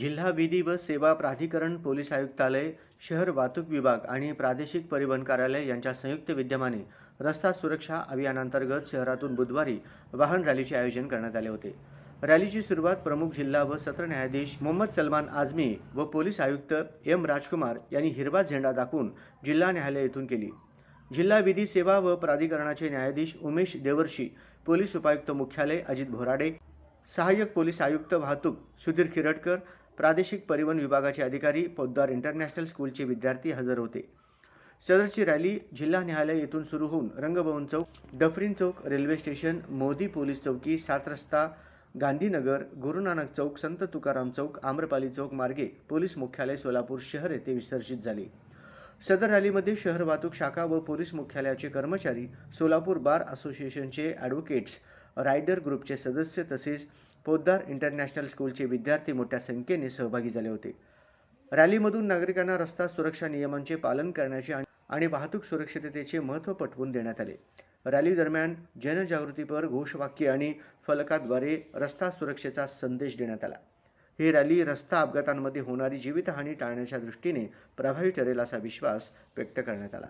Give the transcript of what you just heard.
जिल्हा विधी व सेवा प्राधिकरण पोलीस आयुक्तालय शहर वाहतूक विभाग आणि प्रादेशिक परिवहन कार्यालय यांच्या संयुक्त विद्यमाने रस्ता सुरक्षा अभियानांतर्गत शहरातून बुधवारी वाहन रॅलीचे आयोजन करण्यात आले होते. रॅलीची सुरुवात प्रमुख जिल्हा व सत्र न्यायाधीश मोहम्मद सलमान आझमी व पोलीस आयुक्त एम राजकुमार यांनी हिरवा झेंडा दाखवून जिल्हा न्यायालय येथून केली. जिल्हा विधी सेवा व प्राधिकरणाचे न्यायाधीश उमेश देवर्षी पोलीस उपायुक्त मुख्यालय अजित भोराडे सहाय्यक पोलीस आयुक्त वाहतूक सुधीर खिरटकर प्रादेशिक परिवहन विभागाचे अधिकारी पोद्दार इंटरनॅशनल स्कूलचे विद्यार्थी हजर होते. सदरची रॅली जिल्हा न्यायालय येथून सुरू होऊन Rangbhavan Chowk Dufferin Chowk railway station Modi police Chowki Saat Rasta Gandhinagar Guru Nanak चौक संत तुकाराम चौक आम्रपाली चौक मार्गे पोलीस मुख्यालय सोलापूर शहर येथे विसर्जित झाले. सदर रॅलीमध्ये शहर वाहतूक शाखा व पोलीस मुख्यालयाचे कर्मचारी सोलापूर बार असोसिएशनचे ॲडव्होकेट्स रायडर ग्रुपचे सदस्य तसेच पोद्दार इंटरनॅशनल स्कूलचे विद्यार्थी मोठ्या संख्येने सहभागी झाले होते. रॅलीमधून नागरिकांना रस्ता सुरक्षा नियमांचे पालन करण्याचे आणि- वाहतूक सुरक्षिततेचे महत्त्व पटवून देण्यात आले. रॅली दरम्यान जनजागृतीपर घोषवाक्य आणि फलकाद्वारे रस्ता सुरक्षेचा संदेश देण्यात आला. ही रॅली रस्ता अपघातांमध्ये होणारी जीवितहानी टाळण्याच्या दृष्टीने प्रभावी ठरेल असा विश्वास व्यक्त करण्यात आला.